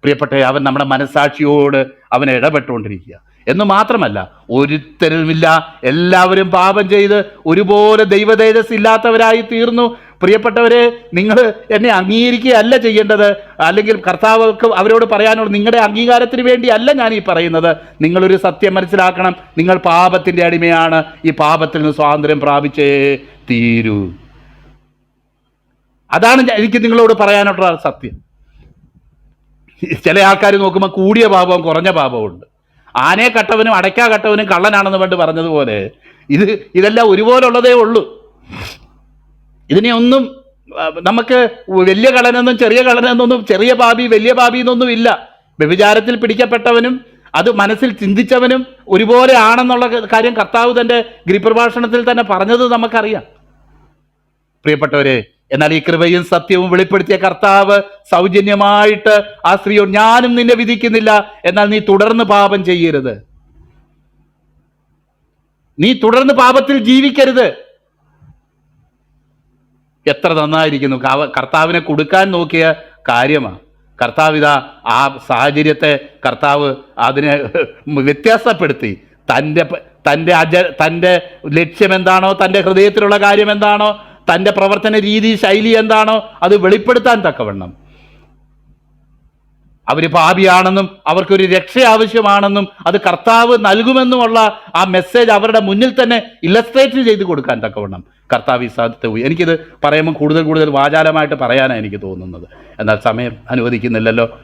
പ്രിയപ്പെട്ട അവൻ നമ്മുടെ മനസാക്ഷിയോട് അവൻ ഇടപെട്ടുകൊണ്ടിരിക്കുക. എന്ന് മാത്രമല്ല ഒരുത്തരുമില്ല എല്ലാവരും പാപം ചെയ്ത് ഒരുപോലെ ദൈവതേജസ് ഇല്ലാത്തവരായി തീർന്നു. പ്രിയപ്പെട്ടവരെ നിങ്ങൾ എന്നെ അംഗീകരിക്കുകയല്ല ചെയ്യേണ്ടത്. അല്ലെങ്കിൽ കർത്താവൾക്ക് അവരോട് പറയാനുള്ള നിങ്ങളുടെ അംഗീകാരത്തിന് വേണ്ടിയല്ല ഞാൻ ഈ പറയുന്നത്. നിങ്ങളൊരു സത്യം മനസ്സിലാക്കണം. നിങ്ങൾ പാപത്തിന്റെ അടിമയാണ്. ഈ പാപത്തിൽ നിന്ന് സ്വാതന്ത്ര്യം പ്രാപിച്ചേ തീരൂ. അതാണ് എനിക്ക് നിങ്ങളോട് പറയാനുള്ള സത്യം. ചില ആൾക്കാർ നോക്കുമ്പോൾ കൂടിയ പാപവും കുറഞ്ഞ പാപവും ഉണ്ട്. ആനയെ കട്ടവനും അടയ്ക്കാ കട്ടവനും കള്ളനാണെന്ന് പണ്ട് പറഞ്ഞതുപോലെ ഇത് ഇതെല്ലാം ഒരുപോലുള്ളതേ ഉള്ളൂ. ഇതിനെ ഒന്നും നമുക്ക് വലിയ കള്ളനെന്നും ചെറിയ കള്ളനെന്നൊന്നും ചെറിയ പാപി വലിയ പാപി എന്നൊന്നും ഇല്ല. വ്യഭിചാരത്തിൽ പിടിക്കപ്പെട്ടവനും അത് മനസ്സിൽ ചിന്തിച്ചവനും ഒരുപോലെ ആണെന്നുള്ള കാര്യം കർത്താവ് തന്റെ ഗിരിപ്രഭാഷണത്തിൽ തന്നെ പറഞ്ഞത് നമുക്കറിയാം. പ്രിയപ്പെട്ടവരെ എന്നാൽ ഈ കൃപയും സത്യവും വെളിപ്പെടുത്തിയ കർത്താവ് സൗജന്യമായിട്ട് ആ സ്ത്രീയോട് ഞാനും നിന്നെ വിധിക്കുന്നില്ല എന്നാൽ നീ തുടർന്ന് പാപം ചെയ്യരുത്. നീ തുടർന്ന് പാപത്തിൽ ജീവിക്കരുത്. എത്ര നന്നായിരിക്കുന്നു? കർത്താവിനെ കൊടുക്കാൻ നോക്കിയ കാര്യമാണ് കർത്താവ് ഇതാ ആ സാഹചര്യത്തെ കർത്താവ് അതിനെ വ്യത്യാസപ്പെടുത്തി. തന്റെ തന്റെ അജ തന്റെ ലക്ഷ്യം എന്താണോ തന്റെ ഹൃദയത്തിലുള്ള കാര്യം എന്താണോ തന്റെ പ്രവർത്തന രീതി ശൈലി എന്താണോ? അത് വെളിപ്പെടുത്താൻ തക്കവണ്ണം. അവർ പാപിയാണെന്നും അവർക്കൊരു രക്ഷ ആവശ്യമാണെന്നും അത് കർത്താവ് നൽകുമെന്നുമുള്ള ആ മെസ്സേജ് അവരുടെ മുന്നിൽ തന്നെ ഇല്ലസ്ട്രേറ്റ് ചെയ്ത് കൊടുക്കാൻ തക്കവണ്ണം. കർത്താവ് ഈ സാധ്യത എനിക്കിത് പറയുമ്പോൾ കൂടുതൽ കൂടുതൽ വാചാലമായിട്ട് പറയാനാണ് എനിക്ക് തോന്നുന്നത്. എന്നാൽ സമയം അനുവദിക്കുന്നില്ലല്ലോ.